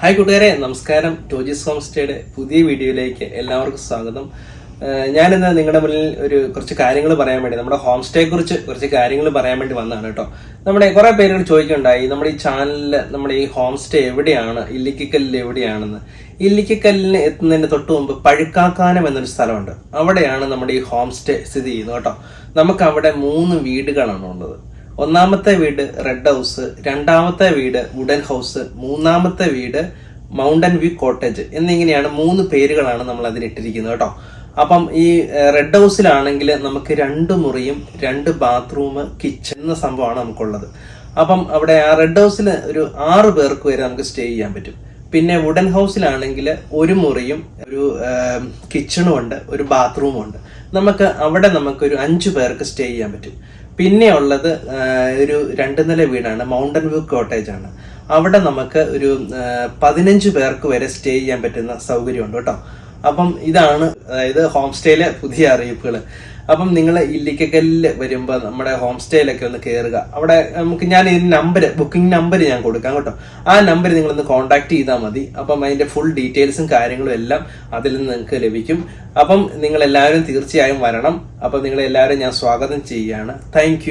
Hi കൂട്ടുകാരെ നമസ്കാരം. ടോജിസ് home സ്റ്റേയുടെ പുതിയ വീഡിയോയിലേക്ക് എല്ലാവർക്കും സ്വാഗതം. ഞാനിന്ന് നിങ്ങളുടെ മുന്നിൽ ഒരു കുറച്ച് കാര്യങ്ങൾ പറയാൻ വേണ്ടി നമ്മുടെ ഹോം സ്റ്റേയെ കുറിച്ച് കുറച്ച് കാര്യങ്ങൾ പറയാൻ വേണ്ടി വന്നതാണ് കേട്ടോ. നമ്മുടെ കുറെ പേരുകൾ ചോദിക്കുന്നുണ്ടായി നമ്മുടെ ഈ ചാനലിൽ നമ്മുടെ ഈ ഹോം സ്റ്റേ എവിടെയാണ് ഇല്ലിക്കല്ലിൽ എവിടെയാണെന്ന്. ഇല്ലിക്കല്ലിന് എത്തുന്നതിന് തൊട്ട് മുമ്പ് പഴുക്കാക്കാനം എന്നൊരു സ്ഥലമുണ്ട്. അവിടെയാണ് നമ്മുടെ ഈ ഹോം സ്റ്റേ സ്ഥിതി ചെയ്യുന്നത് കേട്ടോ. നമുക്ക് അവിടെ മൂന്ന് വീടുകളാണ് ഉള്ളത്. ഒന്നാമത്തെ വീട് റെഡ് ഹൗസ് രണ്ടാമത്തെ വീട് വുഡൻ ഹൗസ് മൂന്നാമത്തെ വീട് മൗണ്ടൻ വ്യൂ കോട്ടേജ് എന്നിങ്ങനെയാണ് മൂന്ന് പേരുകളാണ് നമ്മൾ അതിനിട്ടിരിക്കുന്നത് കേട്ടോ. അപ്പം ഈ റെഡ് ഹൗസിലാണെങ്കിൽ നമുക്ക് രണ്ട് മുറിയും രണ്ട് ബാത്റൂം കിച്ചൺ എന്ന സംഭവമാണ് നമുക്കുള്ളത്. അപ്പം അവിടെ ആ റെഡ് ഹൗസിൽ ഒരു ആറ് പേർക്ക് വരെ നമുക്ക് സ്റ്റേ ചെയ്യാൻ പറ്റും. പിന്നെ വുഡൻ ഹൗസിലാണെങ്കിൽ ഒരു മുറിയും ഒരു കിച്ചണും ഉണ്ട് ഒരു ബാത്റൂമും ഉണ്ട്. നമുക്ക് അവിടെ നമുക്ക് ഒരു അഞ്ചു പേർക്ക് സ്റ്റേ ചെയ്യാൻ പറ്റും. പിന്നെ ഉള്ളത് ഒരു രണ്ട് നില വീടാണ് മൗണ്ടൻ വ്യൂ കോട്ടേജ് ആണ്. അവിടെ നമുക്ക് ഒരു പതിനഞ്ച് പേർക്ക് വരെ സ്റ്റേ ചെയ്യാൻ പറ്റുന്ന സൗകര്യമുണ്ട് കേട്ടോ. അപ്പം ഇതാണ് അതായത് ഹോം സ്റ്റേയിലെ പുതിയ അറിയിപ്പുകൾ അപ്പം നിങ്ങൾ ഇല്ലിക്കക്കല്ല് വരുമ്പോൾ നമ്മുടെ ഹോം സ്റ്റേയിലൊക്കെ ഒന്ന് കയറുക അവിടെ നമുക്ക് ഞാൻ ഈ നമ്പർ ബുക്കിംഗ് നമ്പർ ഞാൻ കൊടുക്കാം കേട്ടോ. ആ നമ്പർ നിങ്ങളൊന്ന് കോൺടാക്ട് ചെയ്താൽ മതി. അപ്പം അതിന്റെ ഫുൾ ഡീറ്റെയിൽസും കാര്യങ്ങളും എല്ലാം അതിൽ നിന്ന് നിങ്ങൾക്ക് ലഭിക്കും. അപ്പം നിങ്ങൾ എല്ലാവരും തീർച്ചയായും വരണം. അപ്പം നിങ്ങളെല്ലാവരും ഞാൻ സ്വാഗതം ചെയ്യുകയാണ് താങ്ക്